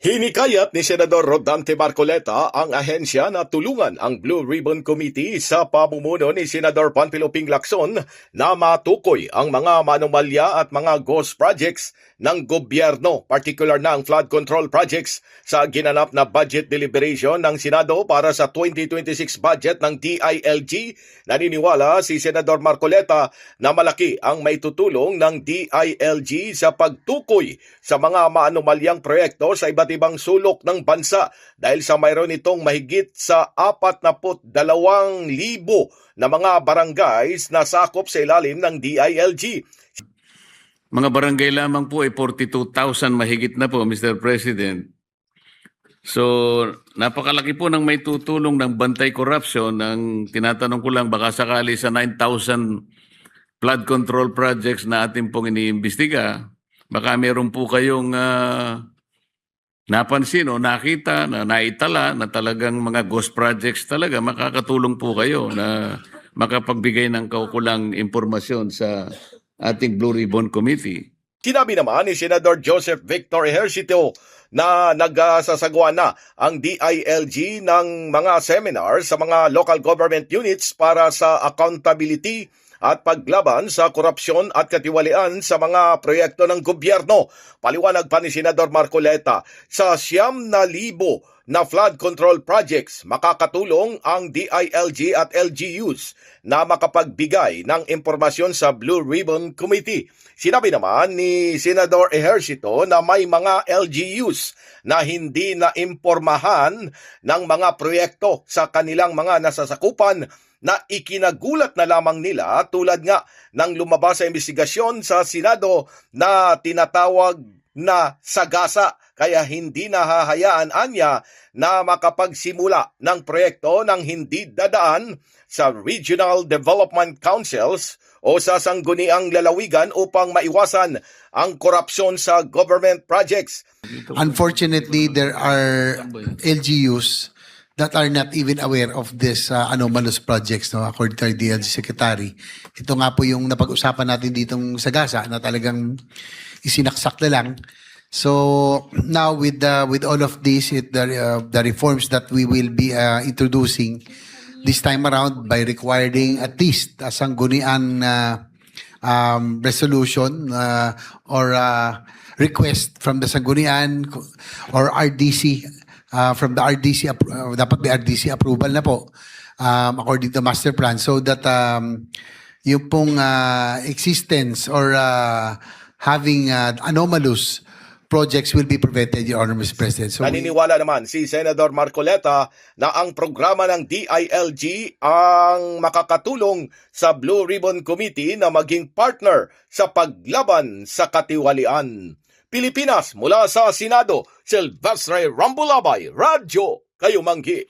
Hinikayat ni Senador Rodante Marcoleta ang ahensya na tulungan ang Blue Ribbon Committee sa pamumuno ni Senador Panfilo Lacson na matukoy ang mga manomalya at mga ghost projects ng gobyerno, particular na ang flood control projects sa ginanap na budget deliberation ng Senado para sa 2026 budget ng DILG. Naniniwala si Senador Marcoleta na malaki ang may tutulong ng DILG sa pagtukoy sa mga maanomalyang proyekto sa iba't ibang sulok ng bansa dahil sa mayroon itong mahigit sa 42,000 na mga barangays na sakop sa ilalim ng DILG. Mga barangay lamang po ay 42,000 mahigit na po, Mr. President. So, napakalaki po ng may tutulong ng bantay corruption. Ang tinatanong ko lang, baka sakali sa 9,000 flood control projects na ating pong iniimbestiga, baka meron po kayong ah, napansin o nakita na naitala na talagang mga ghost projects talaga, makakatulong po kayo na makapagbigay ng kaukulang impormasyon sa ating Blue Ribbon Committee. Sinabi naman ni Senador Joseph Victor Ejercito na nagsasagawa na ang DILG ng mga seminar sa mga local government units para sa accountability at paglaban sa korupsyon at katiwalian sa mga proyekto ng gobyerno. Paliwanag pa ni Senador Marcoleta, sa siyam na libo na flood control projects, makakatulong ang DILG at LGUs na makapagbigay ng impormasyon sa Blue Ribbon Committee. Sinabi naman ni Senador Ejercito na may mga LGUs na hindi na impormahan ng mga proyekto sa kanilang mga nasasakupan na ikinagulat na lamang nila tulad nga ng lumabas sa investigasyon sa Senado na tinatawag na sagasa kaya hindi nahahayaan anya na makapagsimula ng proyekto ng hindi dadaan sa Regional Development Councils o sa sangguniang lalawigan upang maiwasan ang korupsyon sa government projects. Unfortunately, there are LGUs that are not even aware of this uh, anomalous projects, no, according to DLG Secretary. Ito nga po yung napag-usapan natin ditong sa Gaza na talagang isinaksak na lang. So now with the with all of this, it, the uh, the reforms that we will be uh, introducing this time around by requiring at least a sanggunian uh, um, resolution uh, or uh, request from the sanggunian or RDC uh, from the RDC uh, dapat may RDC approval na po um, according to master plan so that um, yung pong uh, existence or uh, having uh, anomalous projects will be prevented, Your Honor, Mr. President. So Naniniwala naman si Senador Marcoleta na ang programa ng DILG ang makakatulong sa Blue Ribbon Committee na maging partner sa paglaban sa katiwalian. Pilipinas mula sa Senado, Silvestre Rambulabay, Radyo, Kayo Manggi.